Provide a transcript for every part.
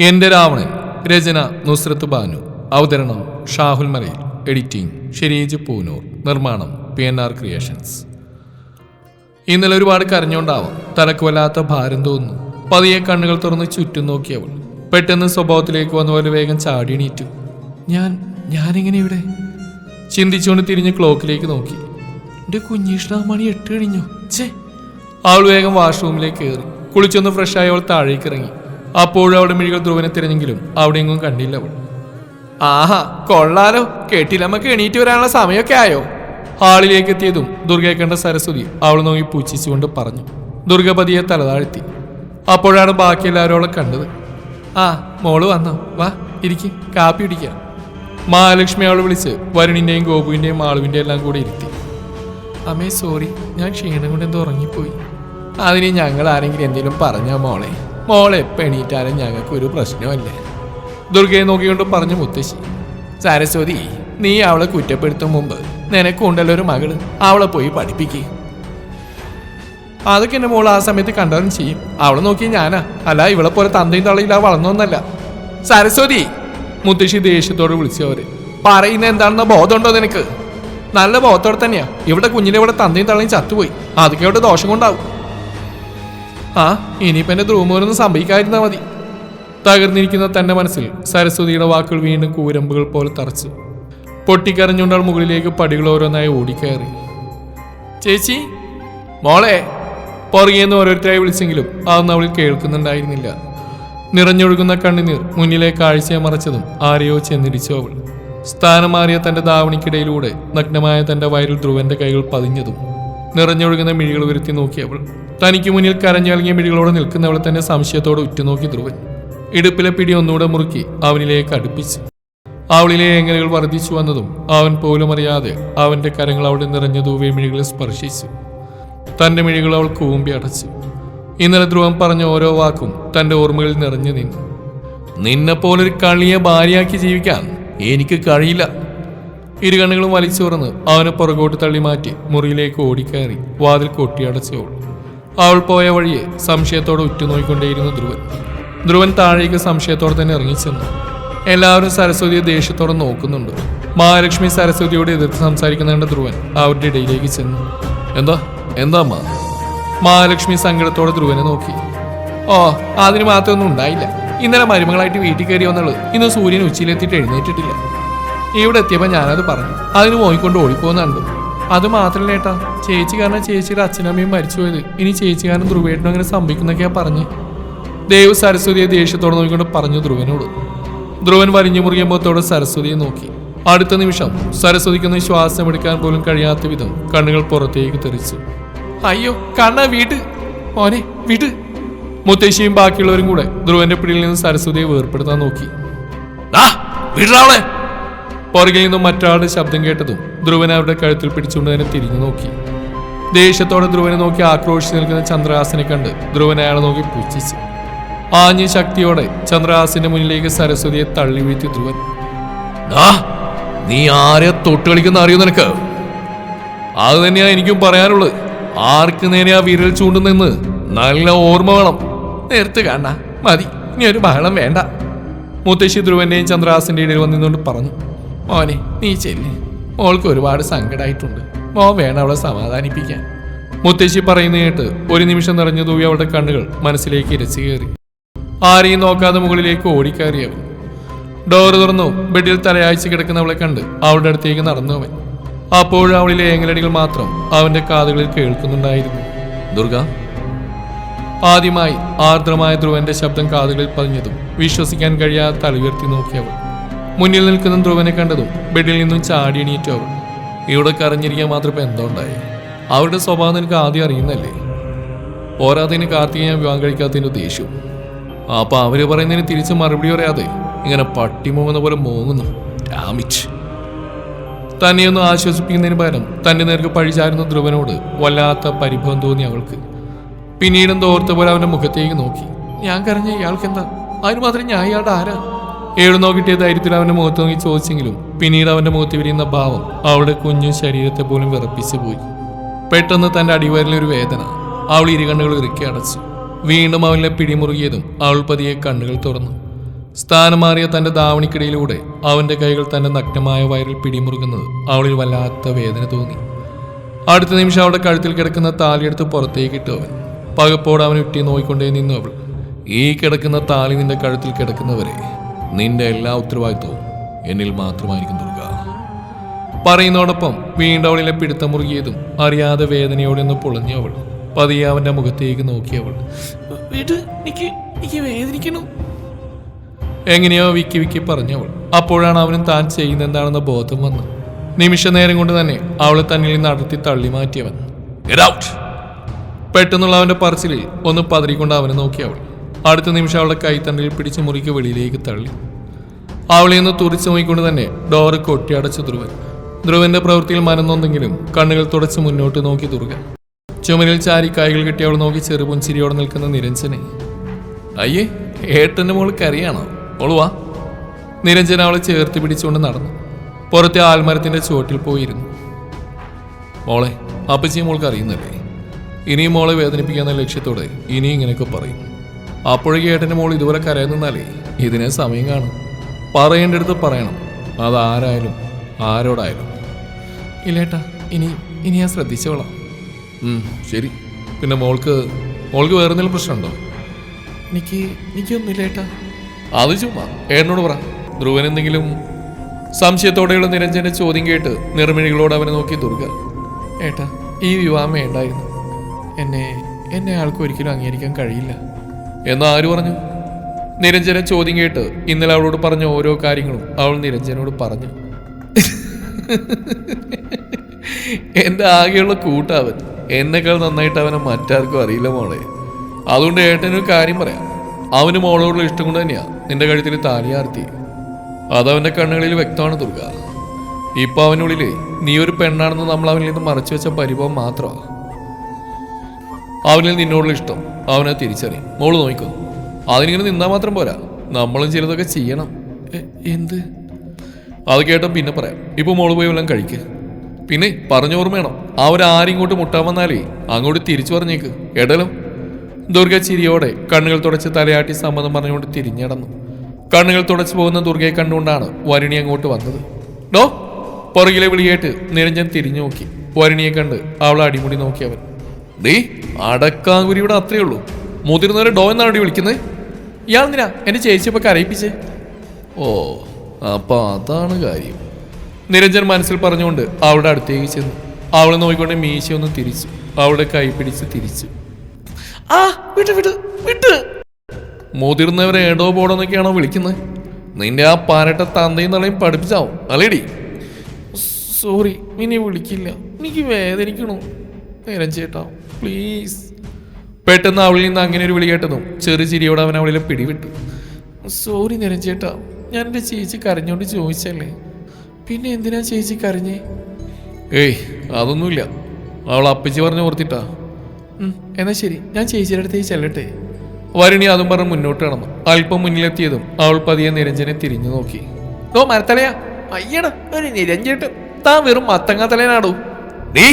എന്റെ രാവണൻ രചന നുസ്രത്ത് ബാനു. അവതരണം ഷാഹുൽ മലയിൽ. എഡിറ്റിംഗ് ഷെരീജ് പൂനൂർ. നിർമ്മാണം പി എൻ ആർ ക്രിയേഷൻസ്. ഇന്നലെ ഒരുപാട് കരഞ്ഞോണ്ടാവാം തലക്ക് വല്ലാത്ത ഭാരം തോന്നുന്നു. പതിയെ കണ്ണുകൾ തുറന്ന് ചുറ്റും നോക്കിയവൾ. പെട്ടെന്ന് സ്വഭാവത്തിലേക്ക് വന്ന പോലെ വേഗം ചാടി എണീറ്റു. ഞാൻ ഞാനിങ്ങനെ ഇവിടെ? ചിന്തിച്ചുകൊണ്ട് തിരിഞ്ഞ് ക്ലോക്കിലേക്ക് നോക്കി. എന്റെ കുഞ്ഞീഷ്ണ മണി എട്ട് കഴിഞ്ഞു? ഛേ. അവൾ വേഗം വാഷ്റൂമിലേക്ക് കയറി. കുളിച്ചൊന്ന് ഫ്രഷായി അവൾ താഴേക്ക് ഇറങ്ങി അപ്പോഴും അവിടെ മിഴികൾ ധ്രുവനെ തിരഞ്ഞെങ്കിലും അവിടെ എങ്ങും കണ്ടില്ല അവൾ. ആഹാ കൊള്ളാലോ. കെട്ടിലമ്മക്ക് എണീറ്റ് വരാനുള്ള സമയമൊക്കെ ആയോ? ഹാളിലേക്ക് എത്തിയതും ദുർഗയെ കണ്ട സരസ്വതി അവൾ നോക്കി പൂച്ചിച്ചുകൊണ്ട് പറഞ്ഞു. ദുർഗപതിയെ തലതാഴ്ത്തി. അപ്പോഴാണ് ബാക്കി എല്ലാവരും അവളെ കണ്ടത്. ആ മോൾ വന്നോ. വാ ഇരിക്ക്. കാപ്പി ഇടിക്കാം മഹാലക്ഷ്മി അവൾ വിളിച്ച് വരുണിന്റെയും ഗോപുവിന്റെയും മാളുവിന്റെയും എല്ലാം കൂടി ഇരുത്തി. അമ്മേ സോറി ഞാൻ ക്ഷീണം കൊണ്ട് എന്തോ ഉറങ്ങിപ്പോയി. അതിന് ഞങ്ങൾ ആരെങ്കിലും എന്തെങ്കിലും പറഞ്ഞോ മോളെ? മോളെ എപ്പോൾ ഞങ്ങൾക്ക് ഒരു പ്രശ്നമല്ലേ ദുർഗയെ നോക്കിക്കൊണ്ട് പറഞ്ഞു മുത്തശ്ശി സരസ്വതി നീ അവളെ കുറ്റപ്പെടുത്തും മുമ്പ് നിനക്കുണ്ടല്ലോ ഒരു മകൾ അവളെ പോയി പഠിപ്പിക്കുക അതൊക്കെ എന്റെ മോൾ ആ സമയത്ത് കണ്ടതും ചെയ്യും. അവളെ നോക്കി ഞാനാ. അല്ല ഇവളെ പോലെ തന്തയും തള്ളയില്ല വളർന്നൊന്നല്ല സരസ്വതി മുത്തശ്ശി ദേഷ്യത്തോട് വിളിച്ചവര് പറയുന്ന എന്താണെന്ന ബോധമുണ്ടോ നിനക്ക്? നല്ല ബോധത്തോടെ തന്നെയാ. ഇവിടെ കുഞ്ഞിനെ ഇവിടെ തന്തയും തള്ളയും ചത്തുപോയി. അതൊക്കെ ഇവിടെ ദോഷം കൊണ്ടാവും. ആ ഇനിയിപ്പോ എന്റെ ധ്രുവമോനൊന്നും സംഭവിക്കാതിരുന്നാ മതി. തകർന്നിരിക്കുന്ന തന്റെ മനസ്സിൽ സരസ്വതിയുടെ വാക്കുകൾ വീണ്ടും കൂരമ്പുകൾ പോലെ തറച്ചു പൊട്ടിക്കരഞ്ഞുകൊണ്ട് മുകളിലേക്ക് പടികൾ ഓരോന്നായി ഓടിക്കയറി. ചേച്ചി മോളെ പുറകെന്ന് ഓരോരുത്തരായി വിളിച്ചെങ്കിലും അതൊന്നും അവൾ കേൾക്കുന്നുണ്ടായിരുന്നില്ല. നിറഞ്ഞൊഴുകുന്ന കണ്ണുനീർ മുന്നിലെ കാഴ്ചയെ മറച്ചതും ആരെയോ ചെന്നിടിച്ചു അവൾ. സ്ഥാനം മാറിയ തന്റെ ധാവണിക്കിടയിലൂടെ നഗ്നമായ തന്റെ വയറിൽ ധ്രുവന്റെ കൈകൾ പതിഞ്ഞതും നിറഞ്ഞൊഴുകുന്ന മിഴികൾ ഉയർത്തി നോക്കിയവൾ. തനിക്ക് മുന്നിൽ കരഞ്ഞിറങ്ങിയ മിഴികളോട് നിൽക്കുന്നവളെ തന്നെ സംശയത്തോടെ ഉറ്റുനോക്കി ധ്രുവൻ. ഇടുപ്പിലെ പിടി ഒന്നുകൂടെ മുറുക്കി അവനിലേക്ക് അടുപ്പിച്ചു. അവളിലെ ഏങ്ങലുകൾ വർദ്ധിച്ചു വന്നതും അവൻ പോലും അറിയാതെ അവന്റെ കരങ്ങൾ അവളുടെ നിറഞ്ഞ തൂവിയ മിഴികളെ സ്പർശിച്ചു. തന്റെ മിഴികൾ അവൾ കൂമ്പി അടച്ചു. ഇന്നലെ ധ്രുവൻ പറഞ്ഞ ഓരോ വാക്കും തന്റെ ഓർമ്മകളിൽ നിറഞ്ഞു നിന്നു. നിന്നെപ്പോലൊരു കളിയെ ഭാര്യയാക്കി ജീവിക്കാൻ എനിക്ക് കഴിയില്ല. ഇരു കണ്ണുകളും വലിച്ചു തുറന്ന് അവനെ പുറകോട്ട് തള്ളി മാറ്റി മുറിയിലേക്ക് ഓടിക്കയറി വാതിൽ കൊട്ടിയടച്ചവൾ അവൾ പോയ വഴിയെ സംശയത്തോടെ ഉറ്റുനോയിക്കൊണ്ടേയിരുന്നു ധ്രുവൻ. ധ്രുവൻ താഴേക്ക് സംശയത്തോടെ തന്നെ ഇറങ്ങിച്ചെന്നു. എല്ലാവരും സരസ്വതിയെ ദേഷ്യത്തോടെ നോക്കുന്നുണ്ട്. മഹാലക്ഷ്മി സരസ്വതിയോട് എതിർത്ത് സംസാരിക്കുന്നുണ്ട് ധ്രുവൻ അവരുടെ ഇടയിലേക്ക് ചെന്നു. എന്താ? എന്താ അമ്മ? മഹാലക്ഷ്മി സങ്കടത്തോടെ ധ്രുവനെ നോക്കി. ഓ അതിന് മാത്രമൊന്നും ഉണ്ടായില്ല. ഇന്നലെ മരുമകളായിട്ട് വീട്ടിൽ കയറി വന്നുള്ളൂ ഇന്ന് സൂര്യൻ ഉച്ചയിലെത്തിയിട്ട് എഴുന്നേറ്റിട്ടില്ല. ഇവിടെ എത്തിയപ്പോൾ ഞാനത് പറഞ്ഞു. അതിന് മോയിക്കൊണ്ട് ഓടിപ്പോകുന്നുണ്ട് അത് മാത്രമല്ല ഏട്ടാ ചേച്ചി കാരണം ചേച്ചിയുടെ അച്ഛനമ്മയും മരിച്ചുപോയത് ഇനി ചേച്ചി കാരണം ധ്രുവേട്ടനും അങ്ങനെ സംഭവിക്കുന്നൊക്കെയാ പറഞ്ഞു. ദേവ് സരസ്വതിയെ ദേഷ്യത്തോടെ നോക്കിക്കൊണ്ട് പറഞ്ഞു ധ്രുവനോട്. ധ്രുവൻ വരിഞ്ഞു മുറിയ മുഖത്തോടെ സരസ്വതിയെ നോക്കി. അടുത്ത നിമിഷം സരസ്വതിക്കൊന്ന് ശ്വാസം എടുക്കാൻ പോലും കഴിയാത്ത വിധം കണ്ണുകൾ പുറത്തേക്ക് തെറിച്ചു. അയ്യോ കണ്ണ വീട്. മോനെ വീട്. മുത്തശ്ശിയും ബാക്കിയുള്ളവരും കൂടെ ധ്രുവന്റെ പിടിയിൽ നിന്ന് സരസ്വതിയെ വേർപ്പെടുത്താൻ നോക്കി. പുറകിൽ നിന്നും മറ്റൊരാളുടെ ശബ്ദം കേട്ടതും ധ്രുവൻ അവരുടെ കഴുത്തിൽ പിടിച്ചുകൊണ്ട് തന്നെ തിരിഞ്ഞു നോക്കി. ദേഷ്യത്തോടെ ധ്രുവനെ നോക്കി ആക്രോശിച്ച് നിൽക്കുന്ന ചന്ദ്രഹാസനെ കണ്ട് ധ്രുവൻ അയാളെ നോക്കി പുച്ഛിച്ചു. ആഞ്ഞ ശക്തിയോടെ ചന്ദ്രഹാസിന്റെ മുന്നിലേക്ക് സരസ്വതിയെ തള്ളി വീഴ്ത്തി ധ്രുവൻ. നീ ആരെ തൊട്ട് കളിക്കുന്ന അറിയോ നിനക്ക്? അത് തന്നെയാ എനിക്കും പറയാനുള്ളത്. ആർക്ക് നേരെ ആ വിരൽ ചൂണ്ടുന്നെന്ന് നല്ല ഓർമ്മ വേണം. നേരത്തെ കാണാ. മതി ഇനി ഒരു ബഹളം വേണ്ട. മുത്തശ്ശി ധ്രുവന്റെയും ചന്ദ്രഹാസിന്റെ ഇടയിൽ വന്നിരുന്നുകൊണ്ട് പറഞ്ഞു. മോനെ നീ ചെല്ല്. മോൾക്ക് ഒരുപാട് സങ്കടമായിട്ടുണ്ട് മോൻ വേണം അവളെ സമാധാനിപ്പിക്കാൻ. മുത്തശ്ശി പറയുന്ന കേട്ട് ഒരു നിമിഷം നിറഞ്ഞു തൂവി അവളുടെ കണ്ണുകൾ മനസ്സിലേക്ക് ഇരച്ചു കയറി. ആരെയും നോക്കാതെ മുകളിലേക്ക് ഓടിക്കയറി അവൻ. ഡോർ തുറന്നു ബെഡിൽ തലയാഴ്ച കിടക്കുന്നവളെ കണ്ട് അവളുടെ അടുത്തേക്ക് നടന്നു അവൻ അപ്പോഴും അവളിലെ ഏങ്ങലടികൾ മാത്രം അവന്റെ കാതുകളിൽ കേൾക്കുന്നുണ്ടായിരുന്നു. ദുർഗ? ആദ്യമായി ആർദ്രമായ ധ്രുവന്റെ ശബ്ദം കാതുകളിൽ പതിഞ്ഞതും വിശ്വസിക്കാൻ കഴിയാതെ തല ഉയർത്തി നോക്കിയവൾ. മുന്നിൽ നിൽക്കുന്ന ധ്രുവനെ കണ്ടതും ബെഡിൽ നിന്നും ചാടി എണീറ്റു അവൾ ഇവിടെ കരഞ്ഞിരിക്കാൻ മാത്രം ഇപ്പം എന്തോ ഉണ്ടായി? അവരുടെ സ്വഭാവം നിനക്ക് ആദ്യം അറിയുന്നല്ലേ? പോരാത്തതിന് കാർത്തിക ഞാൻ വിവാഹം കഴിക്കാത്തതിന്റെ ദേഷ്യവും അപ്പൊ അവർ പറയുന്നതിന് തിരിച്ച് മറുപടി പറയാതെ ഇങ്ങനെ പട്ടി മൂങ്ങുന്ന പോലെ മൂങ്ങുന്നു. രാമിച്ച് തന്നെ ഒന്ന് ആശ്വസിപ്പിക്കുന്നതിന് പകരം തന്റെ നേർക്ക് പഴിചാരുന്ന ധ്രുവനോട് വല്ലാത്ത പരിഭവം തോന്നി അവൾക്ക്. പിന്നീടും തോർത്ത പോലെ അവന്റെ മുഖത്തേക്ക് നോക്കി. ഞാൻ കരഞ്ഞ ഇയാൾക്ക് എന്താ അതിന് മാത്രം ഞാൻ ഇയാളുടെ ആരാ? എഴുന്നോ കിട്ടിയ ധൈര്യത്തിൽ അവന്റെ മുഖത്ത് നോക്കി ചോദിച്ചെങ്കിലും പിന്നീട് അവന്റെ മുഖത്ത് വിരിയുന്ന ഭാവം അവളുടെ കുഞ്ഞു ശരീരത്തെ പോലും വിറപ്പിച്ചു പോയി. പെട്ടെന്ന് തന്റെ അടിവരലൊരു വേദന അവൾ ഇരുകണ്ണുകൾ ഇറുക്കി അടച്ചു. വീണ്ടും അവളിനെ പിടിമുറുകിയതും അവൾ പതിയെ കണ്ണുകൾ തുറന്നു. സ്ഥാനം മാറിയ തന്റെ ദാവണിക്കിടയിലൂടെ അവന്റെ കൈകൾ തന്റെ നഗ്നമായ വയറിൽ പിടിമുറുകുന്നത് അവളിൽ വല്ലാത്ത വേദന തോന്നി. അടുത്ത നിമിഷം അവളുടെ കഴുത്തിൽ കിടക്കുന്ന താലിയെടുത്ത് പുറത്തേക്ക് ഇട്ടു അവൻ. പകപ്പോടെ അവൻ ഉറ്റി നോയിക്കൊണ്ടേ നിന്നു അവൾ. ഈ കിടക്കുന്ന താലി നിന്റെ കഴുത്തിൽ കിടക്കുന്നവരെ നിന്റെ എല്ലാ ഉത്തരവാദിത്വവും എന്നിൽ മാത്രമായിരിക്കും ദുർഗ. പറയുന്നതോടൊപ്പം വീണ്ടും അവളിലെ പിടുത്തം മുറുകിയതും അറിയാതെ വേദനയോടെ ഒന്ന് പൊളഞ്ഞു അവൾ. പതിയെ അവന്റെ മുഖത്തേക്ക് നോക്കിയവൾ എനിക്ക് എനിക്ക് വേദനിക്കണു എങ്ങനെയോ വിക്കി വിക്കി പറഞ്ഞവൾ അപ്പോഴാണ് അവനും താൻ ചെയ്യുന്ന എന്താണെന്ന ബോധം വന്നത്. നിമിഷ നേരം കൊണ്ട് തന്നെ അവളെ തന്നിൽ നിന്ന് അടർത്തി തള്ളി മാറ്റിയവൻ. Get out! പെട്ടെന്നുള്ള അവന്റെ പറച്ചിലിൽ ഒന്ന് പതറിക്കൊണ്ട് അവനെ നോക്കി അവൾ. അടുത്ത നിമിഷം അവളുടെ കൈത്തണ്ടിൽ പിടിച്ച് മുറിക്ക് വെളിയിലേക്ക് തള്ളി. അവളെ ഒന്ന് തുറിച്ചു നോക്കിക്കൊണ്ട് തന്നെ ഡോറ് കൊട്ടിയടച്ചു ധ്രുവൻ. ധ്രുവന്റെ പ്രവൃത്തിയിൽ മനന്നൊന്നെങ്കിലും കണ്ണുകൾ തുടച്ച് മുന്നോട്ട് നോക്കി ദുർഗൻ. ചുമരിൽ ചാരി കൈകൾ കെട്ടി അവൾ നോക്കി ചെറുപുഞ്ചിരിയോടെ നിൽക്കുന്ന നിരഞ്ജനെ. അയ്യേ ഏട്ടന്റെ മോൾ കറിയാണോ ഓളുവാ നിരഞ്ജന അവളെ ചേർത്ത് പിടിച്ചുകൊണ്ട് നടന്നു. പുറത്തെ ആൽമരത്തിന്റെ ചുവട്ടിൽ പോയിരുന്നു. മോളെ അപ്പച്ചി മോൾക്ക് അറിയുന്നല്ലേ? ഇനിയും മോളെ വേദനിപ്പിക്കാന്ന ലക്ഷ്യത്തോടെ ഇനിയും ഇങ്ങനെയൊക്കെ പറയും. അപ്പോഴേക്ക് ഏട്ടന്റെ മോൾ ഇതുവരെ കരയിൽ നിന്നാലേ ഇതിനെ സമയം കാണും. പറയേണ്ടടുത്ത് പറയണം. അതാരായാലും ആരോടായാലും. ഇല്ലേട്ടാ ഇനി ഇനി ഞാൻ ശ്രദ്ധിച്ചോളാം. ശരി. പിന്നെ മോൾക്ക് മോൾക്ക് വേറെ എന്തെങ്കിലും പ്രശ്നമുണ്ടോ? എനിക്ക് എനിക്കൊന്നുമില്ല ഏട്ടാ അത് ചുമ്മാ. ഏട്ടനോട് പറ. ധ്രുവൻ എന്തെങ്കിലും സംശയത്തോടെയുള്ള നിരഞ്ജന്റെ ചോദ്യം കേട്ട് നിർമ്മിണികളോട് അവനെ നോക്കി ദുർഗ. ഏട്ടാ ഈ വിവാഹം വേണ്ടായിരുന്നു. എന്നെ എന്നെ ആൾക്ക് ഒരിക്കലും അംഗീകരിക്കാൻ കഴിയില്ല. എന്ന് ആര് പറഞ്ഞു? നിരഞ്ജന ചോദ്യം കേട്ട് ഇന്നലെ അവളോട് പറഞ്ഞ ഓരോ കാര്യങ്ങളും അവൾ നിരഞ്ജനോട് പറഞ്ഞു. എന്റെ ആകെയുള്ള കൂട്ടാവൻ. എന്നെക്കാൾ നന്നായിട്ട് അവനെ മറ്റാർക്കും അറിയില്ല മോളെ. അതുകൊണ്ട് ഏട്ടനൊരു കാര്യം പറയാം. അവന് മോളോടുള്ള ഇഷ്ടം കൊണ്ട് തന്നെയാ നിന്റെ കഴുത്തിൽ താലിയാർത്തി അതവന്റെ കണ്ണുകളിൽ വ്യക്തമാണ് ദുർഗ. ഇപ്പൊ അവനുള്ളിൽ നീ ഒരു പെണ്ണാണെന്ന് നമ്മൾ അവനിൽ നിന്ന് മറച്ചു വെച്ച പരിഭവം മാത്രമാണ് അവനിൽ നിന്നോടുള്ള ഇഷ്ടം അവനെ തിരിച്ചറിയും. മോൾ നോക്കുന്നു അതിനിങ്ങനെ നിന്നാൽ മാത്രം പോരാ. നമ്മളും ചിലതൊക്കെ ചെയ്യണം. എന്ത്? അത് കേട്ടോ പിന്നെ പറയാം. ഇപ്പൊ മോൾ പോയി വല്ലതും കഴിക്ക്. പിന്നെ പറഞ്ഞോർമ്മ വേണം. അവരാരും ഇങ്ങോട്ട് മുട്ടാൻ വന്നാലേ അങ്ങോട്ട് തിരിച്ചു പറഞ്ഞേക്ക്. എടലോ. ദുർഗ ചിരിയോടെ കണ്ണുകൾ തുടച്ച് തലയാട്ടി സമ്മതം പറഞ്ഞുകൊണ്ട് തിരിഞ്ഞടന്നു കണ്ണുകൾ തുടച്ചു പോകുന്ന ദുർഗയെ കണ്ടുകൊണ്ടാണ് വരുണി അങ്ങോട്ട് വന്നത്. ഡോ പുറകിലെ വിളിയേട്ട് നിരഞ്ജൻ തിരിഞ്ഞു നോക്കി. വരുണിയെ കണ്ട് അവളെ അടിമുടി നോക്കിയവൻ ഡേ അടക്കാങ്കുരിയുടെ ഇവിടെ അത്രേ ഉള്ളൂ. മുതിർന്നവരെ ഡോ എന്നാണ് അടി വിളിക്കുന്നത് ഇയാൾ എന്തിനാ? എന്റെ ചേച്ചിയപ്പോ കരയിപ്പിച്ചേ. ഓ അപ്പൊ അതാണ് കാര്യം. നിരഞ്ജൻ മനസ്സിൽ പറഞ്ഞുകൊണ്ട് അവളുടെ അടുത്തേക്ക് ചെന്നു. അവളെ നോക്കിക്കൊണ്ട് മീശ ഒന്ന് തിരിച്ചു. അവളുടെ കൈ പിടിച്ച് തിരിച്ചു. ആ വിട്ട് വിട്ട് വിട്ട് മുതിർന്നവരെ ഏടോ എന്നൊക്കെയാണോ വിളിക്കുന്നത് നിന്റെ ആ പാരട്ട തന്തയും തളയും പഠിപ്പിച്ചാവും? അല്ലേടി? സോറി ഇനി വിളിക്കില്ല. എനിക്ക് വേദനിക്കണോ. നേരം ചേട്ടാ പ്ലീസ് പെട്ടെന്ന് അവളിൽ നിന്ന് അങ്ങനെ ഒരു വിളി കേട്ടതും ചെറു ചിരിയോടെ അവൻ അവളിലെ പിടിവിട്ടു. സോറി നിരഞ്ചേട്ടാ ഞാൻ എന്റെ ചേച്ചി കരഞ്ഞോണ്ട് ചോദിച്ചല്ലേ. പിന്നെ എന്തിനാ ചേച്ചി കരഞ്ഞേ? ഏയ് അതൊന്നുമില്ല. അവൾ അപ്പച്ചി പറഞ്ഞു ഓർത്തിട്ടാ. എന്നാ ശരി. ഞാൻ ചേച്ചിയുടെ അടുത്തേക്ക് ചെല്ലട്ടെ. വരുണി അതും പറഞ്ഞ് മുന്നോട്ട് കടന്നു അല്പം മുന്നിലെത്തിയതും അവൾ പതിയെ നിരഞ്ജനെ തിരിഞ്ഞു നോക്കി. ഓ മരത്തലയാ. അയ്യട ഒരു നിരഞ്ജേട്ട് താൻ വെറും മത്തങ്ങ തലയനാടോ നീ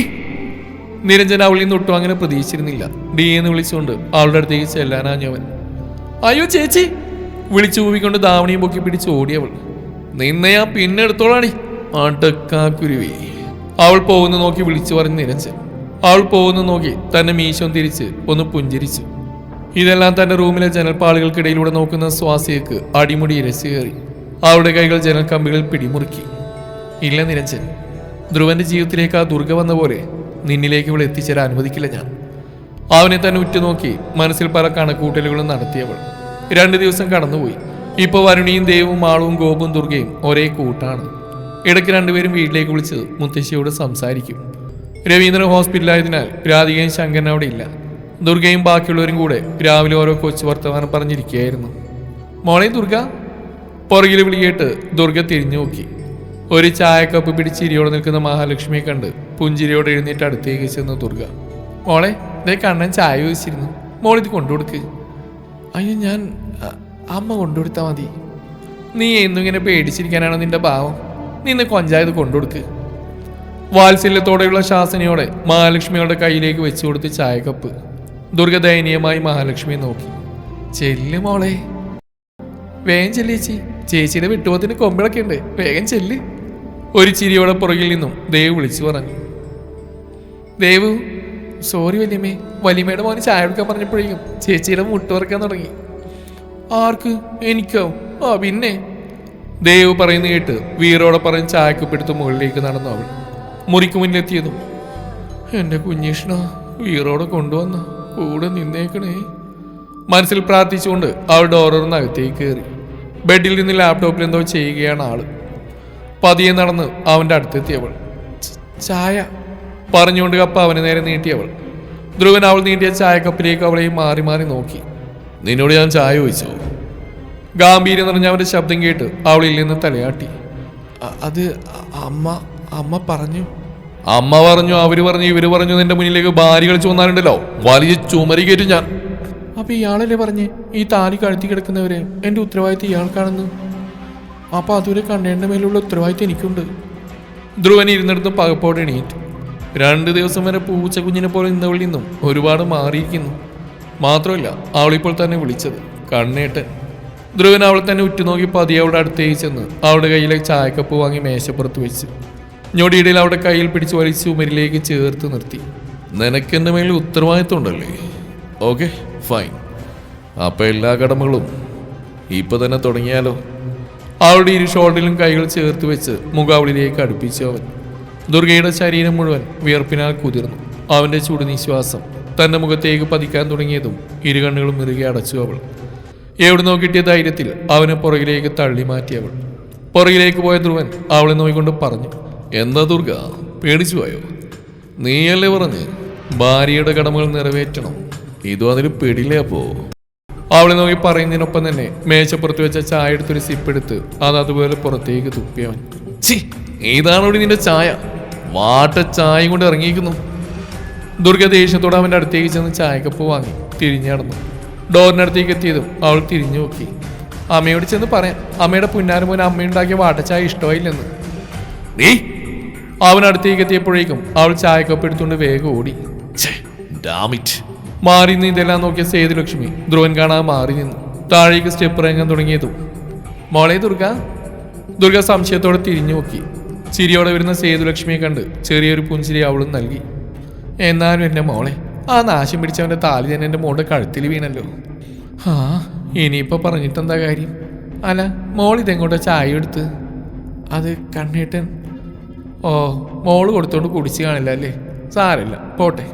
നിരഞ്ജൻ അവളിൽ നിന്ന് ഒട്ടും അങ്ങനെ പ്രതീക്ഷിച്ചിരുന്നില്ല. ഡി എന്ന് വിളിച്ചുകൊണ്ട് അവളുടെ അടുത്തേക്ക് ചെല്ലാനാഞ്ഞവൻ അയ്യോ ചേച്ചി വിളിച്ചു കൂവിക്കൊണ്ട് ദാവണിയും പൊക്കി പിടിച്ച് ഓടിയവൾ നിന്നെ ഞാൻ പിന്നെ എടുത്തോളാണി. അടക്കാക്കുരുവി അവൾ പോകുന്ന നോക്കി വിളിച്ചു പറഞ്ഞ് നിരഞ്ജൻ. അവൾ പോകുന്ന നോക്കി തന്നെ മീശം തിരിച്ച് ഒന്ന് പുഞ്ചിരിച്ചു. ഇതെല്ലാം തന്റെ റൂമിലെ ജനൽപ്പാളുകൾക്കിടയിലൂടെ നോക്കുന്ന സ്വാസിയക്ക് അടിമുടി ഇരച്ചു കയറി. അവളുടെ കൈകൾ ജനൽ കമ്പികളിൽ പിടിമുറുക്കി. ഇല്ല നിരഞ്ജൻ ധ്രുവന്റെ ജീവിതത്തിലേക്ക് ആ ദുർഗ വന്ന പോലെ നിന്നിലേക്ക് ഇവിടെ എത്തിച്ചേരാൻ അനുവദിക്കില്ല ഞാൻ. അവനെ തന്നെ ഉറ്റുനോക്കി മനസ്സിൽ പല കണക്കൂട്ടലുകളും നടത്തിയവൾ. രണ്ടു ദിവസം കടന്നുപോയി. ഇപ്പോൾ വരുണിയും ദേവും ആളും ഗോപും ദുർഗയും ഒരേ കൂട്ടാണ്. ഇടയ്ക്ക് രണ്ടുപേരും വീട്ടിലേക്ക് വിളിച്ച് മുത്തശ്ശിയോട് സംസാരിക്കും. രവീന്ദ്രൻ ഹോസ്പിറ്റലായതിനാൽ രാധികയും ശങ്കരൻ അവിടെ ഇല്ല. ദുർഗയും ബാക്കിയുള്ളവരും കൂടെ രാവിലെ ഓരോ കൊച്ചു വർത്തമാനം പറഞ്ഞിരിക്കുകയായിരുന്നു. മോളെ ദുർഗ പുറകിൽ വിളിയേട്ട് ദുർഗ തിരിഞ്ഞു നോക്കി ഒരു ചായക്കപ്പ് പിടിച്ച് ഇരിയോടെ നിൽക്കുന്ന മഹാലക്ഷ്മിയെ കണ്ട് പുഞ്ചിരിയോടെ എഴുന്നേറ്റ് അടുത്തേക്ക് ചെന്ന് ദുർഗ. മോളെ ഇതേ കണ്ണൻ ചായ ചോദിച്ചിരുന്നു മോളിത് കൊണ്ടുകൊടുക്ക്. അയ്യോ ഞാൻ അമ്മ കൊണ്ടുകൊടുത്താൽ മതി. നീ എന്നും ഇങ്ങനെ പേടിച്ചിരിക്കാനാണോ നിന്റെ ഭാവം നിന്ന് കൊഞ്ചായത് കൊണ്ടുകൊടുക്ക്. വാത്സല്യത്തോടെയുള്ള ശാസനയോടെ മഹാലക്ഷ്മിയുടെ കയ്യിലേക്ക് വെച്ചു കൊടുത്ത് ചായക്കപ്പ്. ദുർഗ ദയനീയമായി മഹാലക്ഷ്മിയെ നോക്കി. ചെല്ല് മോളെ. വേഗം ചെല്ലേച്ചി ചേച്ചിയുടെ വിട്ടുപോത്തിന് കൊമ്പിളൊക്കെ ഉണ്ട് വേഗം ചെല്ല്. ഒരു ചിരിയോടെ പുറകിൽ നിന്നും ദേവ് വിളിച്ചു പറഞ്ഞു. ദേവു സോറി വല്യമ്മേ വലിയമ്മയുടെ മോനെ ചായ എടുക്കാൻ പറഞ്ഞപ്പോഴേക്കും ചേച്ചിയുടെ മുട്ട് വറക്കാൻ തുടങ്ങി. ആർക്ക്? എനിക്കോ? ആ പിന്നെ. ദേവ് പറയുന്ന കേട്ട് വീറോടെ പറഞ്ഞ് ചായക്കുപ്പെടുത്ത് മുകളിലേക്ക് നടന്നു അവൾ. മുറിക്ക് മുന്നിലെത്തിയതും എന്റെ കുഞ്ഞീഷ്ണ വീറോടെ കൊണ്ടുവന്ന? കൂടെ നിന്നേക്കണേ. മനസ്സിൽ പ്രാർത്ഥിച്ചുകൊണ്ട് അവൾ ഡോറിന്ന് അകത്തേക്ക് കയറി. ബെഡിൽ നിന്ന് ലാപ്ടോപ്പിൽ എന്തോ ചെയ്യുകയാണ് ആൾ. പതിയെ നടന്ന് അവന്റെ അടുത്തെത്തിയവൾ. "ച- ചായ. പറഞ്ഞുകൊണ്ട് കപ്പ അവന് നേരെ നീട്ടിയവൾ. ധ്രുവൻ അവൾ നീട്ടിയ ചായക്കപ്പിലേക്ക് അവളെയും മാറി മാറി നോക്കി. നിന്നോട് ഞാൻ ചായ ചോദിച്ചോ? ഗാംഭീര്യം നിറഞ്ഞ അവന്റെ ശബ്ദം കേട്ട് അവളിൽ നിന്ന് തലയാട്ടി. അത് അമ്മ അമ്മ പറഞ്ഞു. അമ്മ പറഞ്ഞു അവർ പറഞ്ഞു ഇവർ പറഞ്ഞു. നിന്റെ മുന്നിലേക്ക് ഭാര്യ കളിച്ചു വന്നാലുണ്ടല്ലോ വലിയ ചുമരി കയറ്റും ഞാൻ. അപ്പൊ ഇയാളല്ലേ പറഞ്ഞേ ഈ താലി കഴുത്തി കിടക്കുന്നവരെ എന്റെ ഉത്തരവാദിത്തം ഇയാൾക്കാണെന്ന്? അപ്പൊ അതുവരെ കണ്ണേണ്ട മേലുള്ള ഉത്തരവാദിത്വം എനിക്കുണ്ട്. ധ്രുവൻ ഇരുന്നിടത്ത് പകപ്പോടെ എണീറ്റു. രണ്ട് ദിവസം വരെ പൂച്ച കുഞ്ഞിനെ പോലെ നിന്നവളിൽ നിന്നും ഒരുപാട് മാറിയിരിക്കുന്നു. മാത്രമല്ല അവളിപ്പോൾ തന്നെ വിളിച്ചത് കണ്ണേട്ടൻ. ധ്രുവൻ അവളെ തന്നെ ഉറ്റുനോക്കി പതിയെ അവളുടെ അടുത്തേക്ക് ചെന്ന് അവളുടെ കയ്യിലെ ചായക്കപ്പ് വാങ്ങി മേശപ്പുറത്ത് വെച്ച് ഞൊടിയിടയിൽ അവളുടെ കയ്യിൽ പിടിച്ച് വലിച്ച് ഉമരിലേക്ക് ചേർത്ത് നിർത്തി. നിനക്കെന്റെ മേലിൽ ഉത്തരവാദിത്വം ഉണ്ടല്ലേ ഓക്കെ ഫൈൻ. അപ്പൊ എല്ലാ കടമകളും ഇപ്പൊ തന്നെ തുടങ്ങിയാലോ? അവളുടെ ഇരു ഷോൾഡറിലും കൈകൾ ചേർത്ത് വെച്ച് മുഖാവളിലേക്ക് അടുപ്പിച്ചു അവൻ. ദുർഗയുടെ ശരീരം മുഴുവൻ വിയർപ്പിനാൽ കുതിർന്നു. അവന്റെ ചുടുനിശ്വാസം തന്റെ മുഖത്തേക്ക് പതിക്കാൻ തുടങ്ങിയതും ഇരു കണ്ണുകളും അടച്ചു അവൾ. എവിടുന്നോ കിട്ടിയ ധൈര്യത്തിൽ അവനെ പുറകിലേക്ക് തള്ളി മാറ്റി അവൾ. പുറകിലേക്ക് പോയ ധ്രുവൻ അവളെ നോയിക്കൊണ്ട് പറഞ്ഞു എന്താ ദുർഗ പേടിച്ചു പോയോ? നീയല്ലേ പറഞ്ഞ് ഭാര്യയുടെ കടമകൾ നിറവേറ്റണം. ഇതും അതിന് പേടിയില്ലേ അപ്പോ? അവളെ നോക്കി പറയുന്നതിനൊപ്പം തന്നെ മേശപ്പുറത്ത് വെച്ച ചായ എടുത്തൊരു സിപ്പ് എടുത്ത് അത് അതുപോലെ പുറത്തേക്ക് തുപ്പിയവൻ ചി ഇതാണോടി നിന്റെ ചായ. വാട്ട ചായ കൊണ്ട് ഇറങ്ങിയിരിക്കുന്നു. ദുർഗ ദേഷ്യത്തോടെ അവന്റെ അടുത്തേക്ക് ചെന്ന് ചായക്കപ്പ് വാങ്ങി തിരിഞ്ഞു നടന്നു. ഡോറിനടുത്തേക്ക് എത്തിയതും അവൾ തിരിഞ്ഞു നോക്കി. അമ്മയോട് ചെന്ന് പറയാം അമ്മയുടെ പുന്നാരം മോൻ അമ്മയുണ്ടാക്കിയ വാട്ടച്ചായ ഇഷ്ടമായില്ലെന്ന്. നീ? അടുത്തേക്ക് എത്തിയപ്പോഴേക്കും അവൾ ചായക്കപ്പ് എടുത്തുകൊണ്ട് വേഗം ഓടി. it. മാറി നിന്ന് ഇതെല്ലാം നോക്കിയ സേതുലക്ഷ്മി ധ്രുവൻ കാണാൻ മാറി നിന്നു. താഴേക്ക് സ്റ്റെപ്പ് ഇറങ്ങാൻ തുടങ്ങിയതും. മോളെ ദുർഗ. ദുർഗ സംശയത്തോടെ തിരിഞ്ഞു നോക്കി. ചിരിയോടെ വരുന്ന സേതുലക്ഷ്മിയെ കണ്ട് ചെറിയൊരു പുഞ്ചിരി അവളും നൽകി. എന്നാലും എന്റെ മോളെ ആ നാശം പിടിച്ചവന്റെ താലി തന്നെ എന്റെ മോളുടെ കഴുത്തിൽ വീണല്ലോ. ആ ഇനിയിപ്പോൾ പറഞ്ഞിട്ടെന്താ കാര്യം? അല്ല മോൾ ഇതെങ്ങോട്ടാ ചായ എടുത്ത്? അത് കണ്ണേട്ടൻ. ഓ മോൾ കൊടുത്തോണ്ട് കുടിച്ച് കാണില്ല അല്ലേ? സാരമില്ല പോട്ടെ.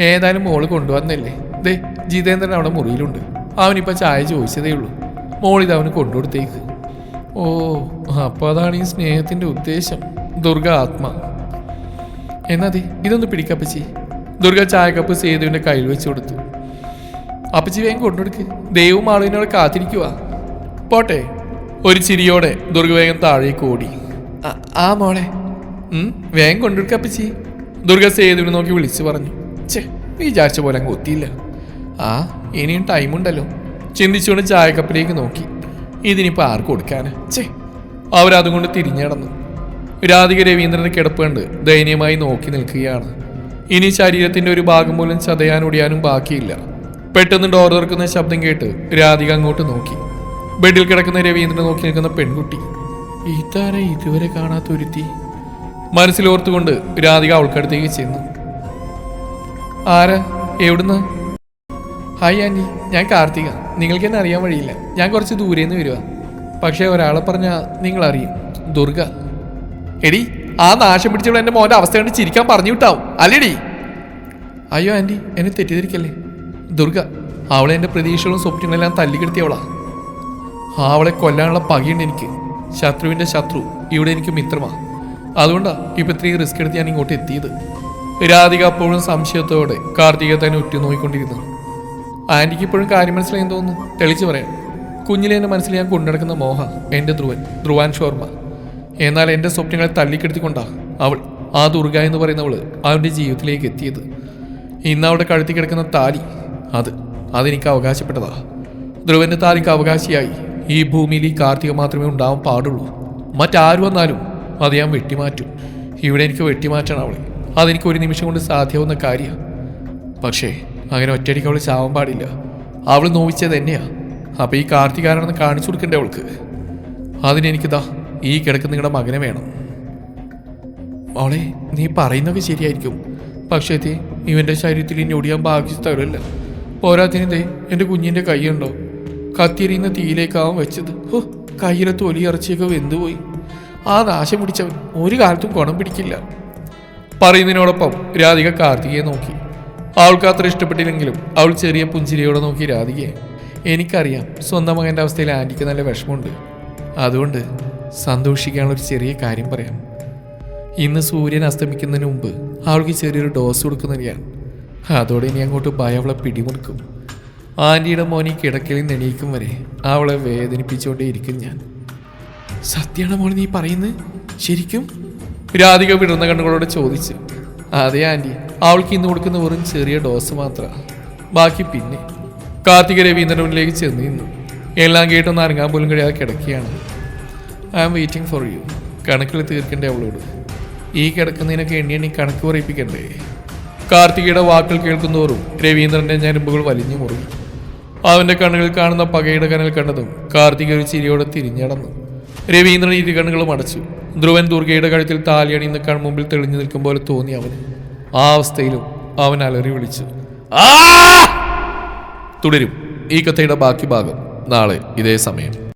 ഏതായാലും മോൾ കൊണ്ടുവന്നല്ലേ? ദേ ജിതേന്ദ്രൻ അവിടെ മുറിയിലുണ്ട്. അവനിപ്പോൾ ചായ ചോദിച്ചതേ ഉള്ളൂ. മോളിത് അവന് കൊണ്ടുകൊടുത്തേക്ക്. ഓ അപ്പോൾ അതാണ് ഈ സ്നേഹത്തിന്റെ ഉദ്ദേശം. ദുർഗ ആത്മ. എന്നതി ഇതൊന്ന് പിടിക്കപ്പച്ചി ദുർഗ ചായക്കപ്പ് സേതുവിന്റെ കയ്യിൽ വെച്ച് കൊടുത്തു. അപ്പച്ചി വേഗം കൊണ്ടുകൊടുക്ക്. ദൈവം ആളുവിനോട് കാത്തിരിക്കുക പോട്ടെ. ഒരു ചിരിയോടെ ദുർഗ വേഗം താഴേക്ക് ഓടി. "ആ- മോളെ. വേഗം കൊണ്ടുകൊടുക്കപ്പച്ചി ദുർഗ സേതുവിനെ നോക്കി വിളിച്ചു പറഞ്ഞു. ഛേ വിചാരിച്ച പോലെ അങ്ങ് ഒത്തിയില്ല. ആ ഇനിയും ടൈമുണ്ടല്ലോ ചിന്തിച്ചുകൊണ്ട് ചായക്കപ്പിലേക്ക് നോക്കി. ഇതിനിപ്പോൾ ആർക്ക് കൊടുക്കാൻ ചേ കൊണ്ട് തിരിഞ്ഞടന്നു രാധിക രവീന്ദ്രനെ കിടപ്പ് കണ്ട് ദയനീയമായി നോക്കി നിൽക്കുകയാണ്. ഇനി ശരീരത്തിന്റെ ഒരു ഭാഗം പോലും ചതയാനൊടിയാനും ബാക്കിയില്ല. പെട്ടെന്ന് ഡോർ തുറക്കുന്ന ശബ്ദം കേട്ട് രാധിക അങ്ങോട്ട് നോക്കി. ബെഡിൽ കിടക്കുന്ന രവീന്ദ്രൻ നോക്കി നിൽക്കുന്ന പെൺകുട്ടി. ഇതാരെ ഇതുവരെ കാണാത്ത ഒരുത്തി? മനസ്സിലോർത്തുകൊണ്ട് രാധിക അവൾക്കടുത്തേക്ക് ചെന്നു. ആരാ? എവിടുന്ന്? ഹായ് ആന്റി ഞാൻ കാർത്തിക. നിങ്ങൾക്ക് എന്നെ അറിയാൻ വഴിയില്ല. ഞാൻ കുറച്ച് ദൂരെ നിന്ന് വരുവാ. പക്ഷേ ഒരാളെ പറഞ്ഞാൽ നിങ്ങൾ അറിയും ദുർഗ. എടി ആ നാശം പിടിച്ചവൾ എന്റെ മോന്റെ അവസ്ഥ കണ്ട് ചിരിക്കാൻ പറഞ്ഞു വിട്ടാവും അല്ലേടി. അയ്യോ ആന്റി എന്നെ തെറ്റിദ്ധരിക്കല്ലേ? ദുർഗ അവളെ എന്റെ പ്രതീക്ഷകളും സ്വപ്നങ്ങളെല്ലാം തല്ലിക്കെടുത്തിയവളാ. അവളെ കൊല്ലാനുള്ള പകയുണ്ട് എനിക്ക്. ശത്രുവിന്റെ ശത്രു ഇവിടെ എനിക്ക് മിത്രമാണ് അതുകൊണ്ടാണ് ഇപ്പം ഇത്രയും റിസ്ക് എടുത്ത് ഞാൻ ഇങ്ങോട്ട് എത്തിയത്. രാധിക അപ്പോഴും സംശയത്തോടെ കാർത്തിക തന്നെ ഉറ്റുനോക്കിക്കൊണ്ടിരുന്നു. ആന്റിക്ക് ഇപ്പോഴും കാര്യം മനസ്സിലായെന്ന് തോന്നുന്നു. തെളിച്ചു പറയാം. കുഞ്ഞിലെ എന്റെ മനസ്സിൽ ഞാൻ കൊണ്ടുനടക്കുന്ന മോഹ എന്റെ ധ്രുവൻ ധ്രുവാൻ ശോർമ്മ എന്നാൽ എന്റെ സ്വപ്നങ്ങളെ തള്ളിക്കെടുത്തിക്കൊണ്ടാ അവൾ ആ ദുർഗ എന്ന് പറയുന്നവൾ അവന്റെ ജീവിതത്തിലേക്ക് എത്തിയത്. ഇന്ന് അവിടെ കഴുത്തി കിടക്കുന്ന താലി അത് അതെനിക്ക് അവകാശപ്പെട്ടതാ. ധ്രുവന്റെ താലിക്ക് അവകാശിയായി ഈ ഭൂമിയിൽ ഈ കാർത്തിക മാത്രമേ ഉണ്ടാവാൻ പാടുള്ളൂ. മറ്റാരും വന്നാലും അത് ഞാൻ വെട്ടിമാറ്റും. ഇവിടെ എനിക്ക് വെട്ടിമാറ്റണം അവളെ. അതെനിക്ക് ഒരു നിമിഷം കൊണ്ട് സാധ്യമാവുന്ന കാര്യമാണ് പക്ഷേ അങ്ങനെ ഒറ്റയടിക്ക് അവൾ ചാവാൻ പാടില്ല. അവൾ നോവിച്ചത് തന്നെയാ. അപ്പൊ ഈ കാർത്തികാരാണെന്ന് കാണിച്ചു കൊടുക്കണ്ടേ അവൾക്ക്? അതിനെനിക്കിതാ ഈ കിടക്കുന്ന നിങ്ങളുടെ മകനെ വേണം. മോളെ നീ പറയുന്നൊക്കെ ശരിയായിരിക്കും. പക്ഷേ ദേ ഇവന്റെ ശരീരത്തിൽ ഇനി ഒടിയാൻ ബാക്കി സ്ഥലമില്ല. പോരാത്തിന് ദേ എന്റെ കുഞ്ഞിന്റെ കൈയുണ്ടോ? കത്തിരിയുന്ന തീയിലേക്കാവും വെച്ചത്. ഓ കയ്യിലെ തൊലി ഇറച്ചിയൊക്കെ വെന്തുപോയി. ആ നാശം പിടിച്ചവൻ ഒരു കാലത്തും ഗുണം പിടിക്കില്ല. പറയുന്നതിനോടൊപ്പം രാധിക കാർത്തികയെ നോക്കി. അവൾക്ക് അത്ര ഇഷ്ടപ്പെട്ടില്ലെങ്കിലും അവൾ ചെറിയ പുഞ്ചിരിയോടെ നോക്കി രാധികയെ. എനിക്കറിയാം സ്വന്തം മകന്റെ അവസ്ഥയിൽ ആന്റിക്ക് നല്ല വിഷമമുണ്ട്. അതുകൊണ്ട് സന്തോഷിക്കാനുള്ള ഒരു ചെറിയ കാര്യം പറയാം. ഇന്ന് സൂര്യൻ അസ്തമിക്കുന്നതിന് മുമ്പ് അവൾക്ക് ചെറിയൊരു ഡോസ് കൊടുക്കുന്നത് ഞാൻ അതോടെ ഇനി അങ്ങോട്ട് ഭയം അവളെ പിടിമുറുക്കും. ആന്റിയുടെ മോനി കിടക്കലിൽ നെണീക്കും വരെ അവളെ വേദനിപ്പിച്ചുകൊണ്ടേ ഇരിക്കും ഞാൻ. സത്യമാണ് മോൾ നീ പറയുന്നത്? ശരിക്കും? രാധിക വിടുന്ന കണ്ണുകളോട് ചോദിച്ചു അതെ ആന്റി അവൾക്ക് ഇന്ന് കൊടുക്കുന്ന വെറും ചെറിയ ഡോസ് മാത്രമാണ് ബാക്കി പിന്നെ. കാർത്തിക രവീന്ദ്രന്റെ മുന്നിലേക്ക് ചെന്ന് നിന്നു. എല്ലാം കേട്ടൊന്ന് അരങ്ങാൻ പോലും കഴിയാതെ കിടക്കുകയാണ്. I am waiting for you. കണക്കിൽ തീർക്കണ്ടേ അവളോട്? ഈ കിടക്കുന്നതിനൊക്കെ എണ്ണി എണ്ണി കണക്ക് പറയിപ്പിക്കണ്ടേ? കാർത്തികയുടെ വാക്കുകൾ കേൾക്കുന്നതോറും രവീന്ദ്രന്റെ ഞരമ്പുകൾ വലിഞ്ഞു മുറുകി. അവന്റെ കണ്ണുകൾ കാണുന്ന പകയുടെ കനൽ കണ്ടതും കാർത്തിക ഒരു ചിരിയോടെ തിരിഞ്ഞടന്നു. രവീന്ദ്രൻ ഇരു കണ്ണുകളും അടച്ചു. ധ്രുവൻ ദുർഗയുടെ കഴുത്തിൽ താലിയണിന്ന് കൺമുമ്പിൽ തെളിഞ്ഞു നിൽക്കും പോലെ തോന്നി അവന്. ആ അവസ്ഥയിലും അവൻ അലറി വിളിച്ചു! തുടരും ഈ കഥയുടെ ബാക്കി ഭാഗം നാളെ ഇതേ സമയം.